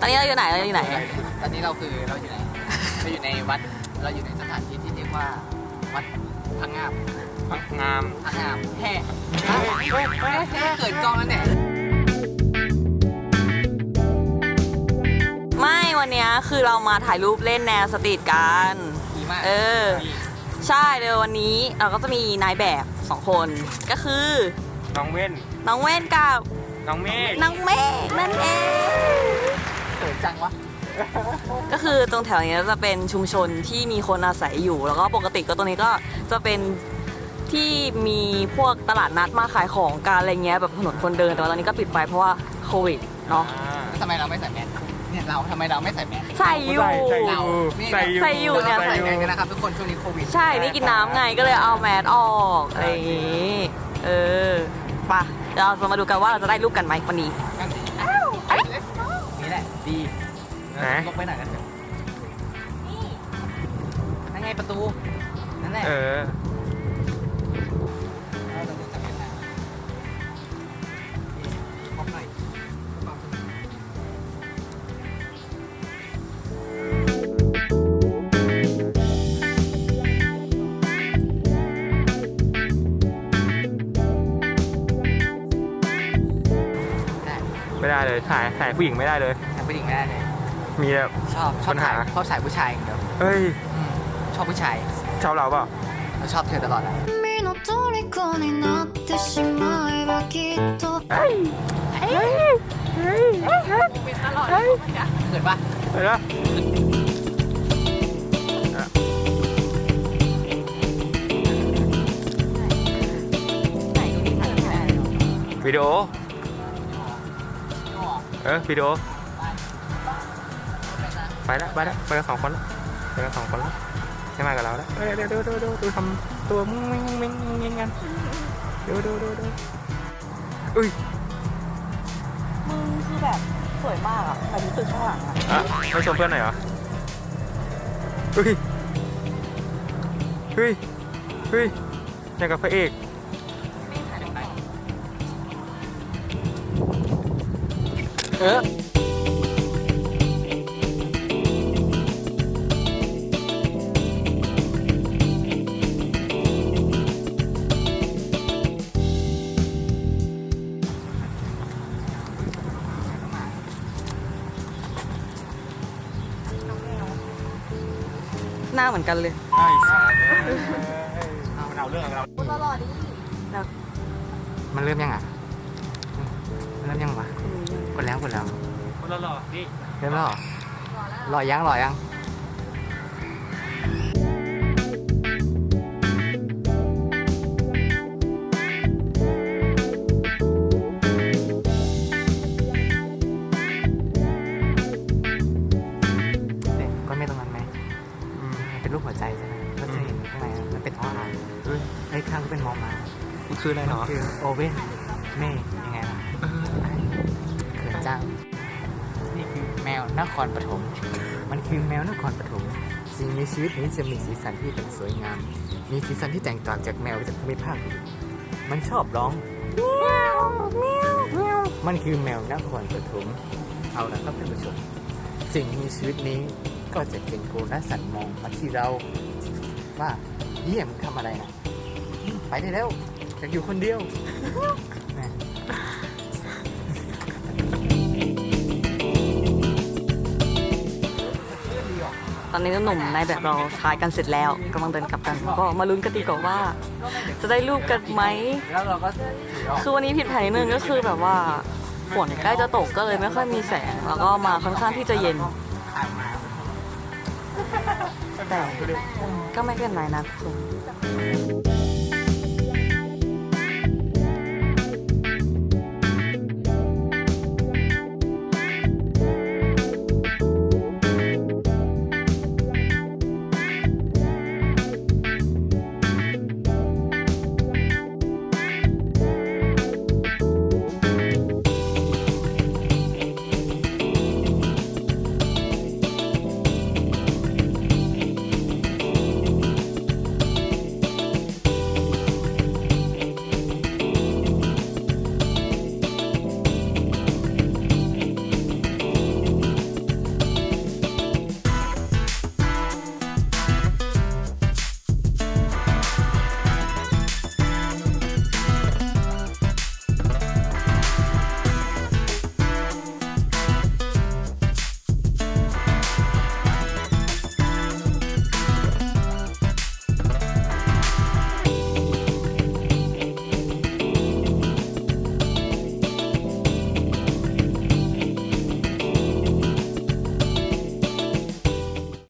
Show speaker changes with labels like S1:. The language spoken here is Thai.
S1: ตอนนี้เราอยู่ไหนเราอยู่ไหน
S2: ตอนนี้เราคือเราอยู่ไหนเราอยู่ในวัดเราอยู่ในสถานที่ที่เรียกว่าวัดพังงาม
S3: พักงาม
S2: พังงามแห่แห่เกิดกล้องแล้วเนี่ย
S1: ไม่วันเนี้ยคือเรามาถ่ายรูปเล่นแนวสตรีทกัน
S2: ดีมาก
S1: เออ ใช่เดี๋ยววันนี้เราก็จะมีนายแบบสองคนก็คือ
S3: น้องเว้น
S1: น้องเว้นกับ
S3: น้องเมฆ
S1: น้องเมฆนั่นเอง
S2: เกิดจังวะ
S1: ก็คือตรงแถวนี้จะเป็นชุมชนที่มีคนอาศัยอยู่ แล้วก็ปกติก็ตรงนี้ก็จะเป็นที่มีพวกตลาดนัดมาขายของกันอะไรเงี้ยแบบถนนคนเดินแต่ว่าตอนนี้ก็ปิดไปเพราะว่าโควิดเนาะ
S3: อ่า
S2: แล้วทำไมเราไม่ใส่แมสเนี่ยเราทำไมเราไม่ใส่แมส
S1: ใส่อยู่
S3: ใส่อ
S2: เรา
S3: ยู่
S2: นี่
S3: ใส่อยู่
S1: ใส่อยู่เนี่ย
S2: เราใส่แมสกันนะครับทุกคนช่วงนี้โควิด
S1: ใช่นี่กินน้ำไงก็เลยเอาแมสออกอะไรอย่างงี้เออไปะเดี๋ยวเราจะมาดูกันว่าเราจะได้รูปกันไหมวันนี้
S2: นั่
S3: ไหน
S2: ลงไปไหนกันเถอะนั่นไงประตู นั่นแหละ
S3: เออ
S2: เราจะดูจากแมสนะพบหน่อยความสนุกได้
S3: ไม่ได้เลยถ่ายถ่ายผู้หญิงไม่ได้เลย
S2: แต่ผู้หญิงไม่ได้เลย
S3: มีแบบ
S2: ชอบชอบ
S3: ปัญหา
S2: ถ่ายชอบถ่ายผู้ชายอย่างเดียว
S3: เอ้ย
S2: อืมชอบผู้ชาย
S3: ชอบเราเปล่า
S2: เราชอบเธอตลอดอะ
S4: 君の虜になってしまえばきっと
S3: เฮ้ยเฮ้ยเฮ้ยเฮ้ย
S2: เกิดปะ
S3: เห็นปะวิดีโอ เออวิดีโอ ไปแล้วไปแล้วไปกันสองคนแล้วไปกันสองคนแล้วไม่มากับเราแล้วเดี๋ยวดูดูดูดูทำตัวมุ้งมิ้งมิ้งมิ้งกันดูดูดูดูอุ้ย
S1: มึงคือแบบสวยมากอะไปดูตึกข้างหลังอะ
S3: อะไม่ชมเพื่อนหน่อยเหรอเฮ้ยเฮ้ยเฮ้ยอย่างกับพระเอกเออ
S1: หน้าเหมือนกันเลย
S3: ไอ้สารเอามันเอาเรื่องเรารอดดิแล้ว
S2: มันเริ่มยังอะมันเริ่มยังวะกดแล้วกดแล้ว
S3: คนละหล่อนี่
S2: เริ่มแล้วเหรอรอยังรอยังเด็กก็ไม่ตรงนั้นไหม
S3: อืม
S2: มัน เป็นรูปหัวใจใช่ไหมก็จะเห็นข้างในมันเป็นอ้ออ่าง
S3: เฮ้ย
S2: ไอ้ข้างก็เป็นมอมา
S3: มันคืออะไรเนาะ
S2: คือโอเว่นเมฆยังไงล่ะเขินจังนี่คือแมวนครปฐมมันคือแมวนครปฐมสิ่งมีชีวิตนี้จะมีสีสันที่เป็นสวยงาม มีสีสันที่แตกต่างจากแมวจากภูมิภาคอื่นมันชอบร้องมันคือแมวนครปฐมเอาละครับท่านผู้ชมสิ่งมีชีวิตนี้ ก็จะเก่งโกและสันมองมาที่เราว่าเยี่ยมงทำอะไรนะไปได้แล้วอยากอยู่คนเดียวแหม่
S1: ตอนนี้หนุ่มในแบบเราถ่ายกันเสร็จแล้วกำลังเดินกลับกัน ก็มาลุ้นกันดีกว่าว่า จะได้รูปกันไหม
S2: แล้วเราก็ถือออก
S1: คือวันนี้ผิดแผนนิดนึงก็คือแบบว่าฝนใกล้จะตกก็เลยไม่ค่อยมีแสง แล้วก็มาค่อนข้างที่จะเย็น
S2: ถ่ายมา
S1: แต่ก็ไม่เป็นไรนะทุกคน